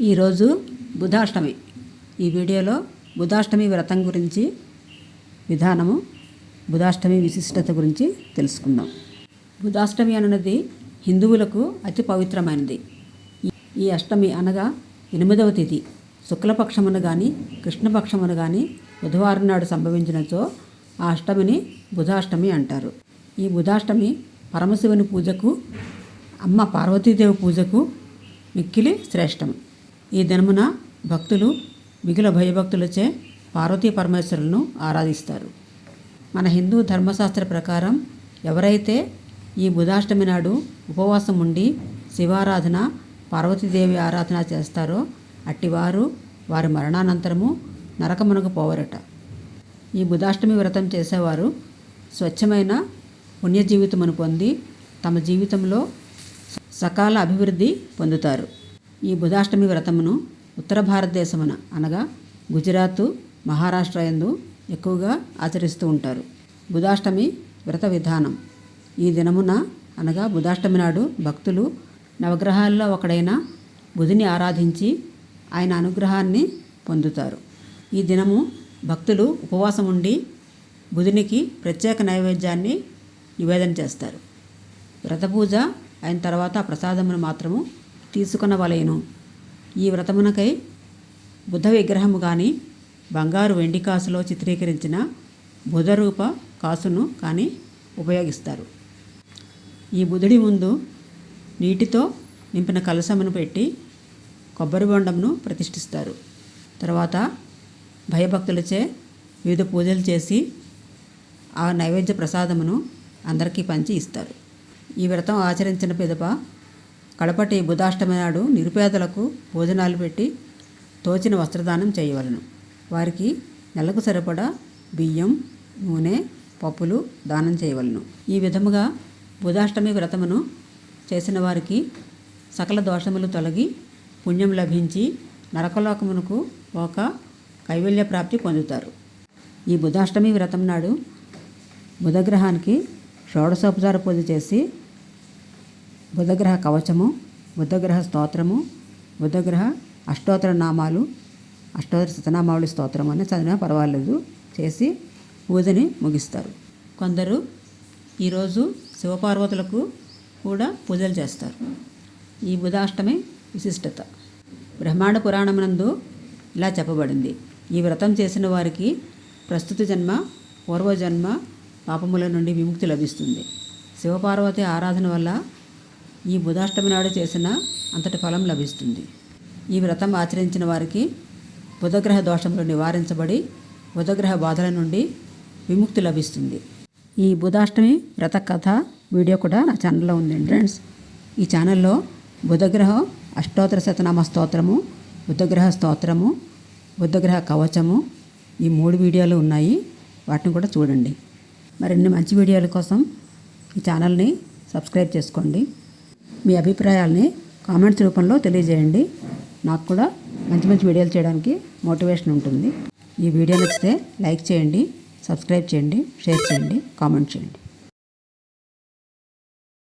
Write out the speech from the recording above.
ఈరోజు బుధాష్టమి. ఈ వీడియోలో బుధాష్టమి వ్రతం గురించి విధానము బుధాష్టమి విశిష్టత గురించి తెలుసుకుందాం. బుధాష్టమి అన్నది హిందువులకు అతి పవిత్రమైనది. ఈ- అష్టమి అనగా ఎనిమిదవ తిథి శుక్లపక్షమును కానీ కృష్ణపక్షమును కానీ బుధవారం నాడు సంభవించినచో ఆ అష్టమిని బుధాష్టమి అంటారు. ఈ బుధాష్టమి పరమశివుని పూజకు అమ్మ పార్వతీదేవి పూజకు మిక్కిలి శ్రేష్టం. ఈ దినమున భక్తులు మిగిలిన భయభక్తులచే పార్వతీ పరమేశ్వరులను ఆరాధిస్తారు. మన హిందూ ధర్మశాస్త్ర ప్రకారం ఎవరైతే ఈ బుధాష్టమి నాడు ఉపవాసం ఉండి శివారాధన పార్వతీదేవి ఆరాధన చేస్తారో అట్టివారు వారి మరణానంతరము నరకమునకు పోవరట. ఈ బుధాష్టమి వ్రతం చేసేవారు స్వచ్ఛమైన పుణ్యజీవితమును పొంది తమ జీవితంలో సకాల అభివృద్ధి పొందుతారు. ఈ బుధాష్టమి వ్రతమును ఉత్తర భారతదేశమున అనగా గుజరాత్ మహారాష్ట్ర యందు ఎక్కువగా ఆచరిస్తూ ఉంటారు. బుధాష్టమి వ్రత విధానం. ఈ దినమున అనగా బుధాష్టమి నాడు భక్తులు నవగ్రహాల్లో ఒకడైన బుధిని ఆరాధించి ఆయన అనుగ్రహాన్ని పొందుతారు. ఈ దినము భక్తులు ఉపవాసం ఉండి బుధునికి ప్రత్యేక నైవేద్యాన్ని నివేదన చేస్తారు. వ్రత పూజ అయిన తర్వాత ఆ ప్రసాదమును మాత్రము తీసుకునవలేను. ఈ వ్రతమునకై బుద్ధ విగ్రహము కానీ బంగారు వెండి కాసులో చిత్రీకరించిన బుధరూప కాసును కానీ ఉపయోగిస్తారు. ఈ బుధుడి ముందు నీటితో నింపిన కలశమును పెట్టి కొబ్బరి బొండంను ప్రతిష్ఠిస్తారు. తర్వాత భయభక్తులచే వివిధ పూజలు చేసి ఆ నైవేద్య ప్రసాదమును అందరికీ పంచి ఇస్తారు. ఈ వ్రతం ఆచరించిన పిదప కడపటి బుధాష్టమి నాడు నిరుపేదలకు భోజనాలు పెట్టి తోచిన వస్త్రదానం చేయవలను. వారికి నెలకు సరిపడా బియ్యం నూనె పప్పులు దానం చేయవలను. ఈ విధముగా బుధాష్టమి వ్రతమును చేసిన వారికి సకల దోషములు తొలగి పుణ్యం లభించి నరకలోకమునకు ఒక కైవల్య ప్రాప్తి పొందుతారు. ఈ బుధాష్టమి వ్రతం నాడు బుధగ్రహానికి షోడశోపచార పూజ చేసి బుధగ్రహ కవచము బుధగ్రహ స్తోత్రము బుధగ్రహ అష్టోత్తర నామాలు అష్టోత్తర శతనామావళి స్తోత్రం అని చదివినా పర్వాలేదు. చేసి పూజని ముగిస్తారు. కొందరు ఈరోజు శివపార్వతులకు కూడా పూజలు చేస్తారు. ఈ బుధాష్టమి విశిష్టత. బ్రహ్మాండ పురాణమునందు ఇలా చెప్పబడింది. ఈ వ్రతం చేసిన వారికి ప్రస్తుత జన్మ పూర్వజన్మ పాపముల నుండి విముక్తి లభిస్తుంది. శివపార్వతి ఆరాధన వల్ల ఈ బుధాష్టమి నాడు చేసిన అంతటి ఫలం లభిస్తుంది. ఈ వ్రతం ఆచరించిన వారికి బుధగ్రహ దోషములు నివారించబడి బుధగ్రహ బాధల నుండి విముక్తి లభిస్తుంది. ఈ బుధాష్టమి వ్రత కథ వీడియో కూడా నా ఛానల్లో ఉందండి. ఫ్రెండ్స్ ఈ ఛానల్లో బుధగ్రహం అష్టోత్తర శతనామ స్తోత్రము బుధగ్రహ స్తోత్రము బుధగ్రహ కవచము ఈ మూడు వీడియోలు ఉన్నాయి. వాటిని కూడా చూడండి. మరిన్ని మంచి వీడియోల కోసం ఈ ఛానల్ని సబ్స్క్రైబ్ చేసుకోండి. మీ అభిప్రాయాల్ని కామెంట్స్ రూపంలో తెలియజేయండి. నాకు కూడా మంచి మంచి వీడియోలు చేయడానికి మోటివేషన్ ఉంటుంది. ఈ వీడియో నచ్చితే లైక్ చేయండి సబ్స్క్రైబ్ చేయండి షేర్ చేయండి కామెంట్ చేయండి.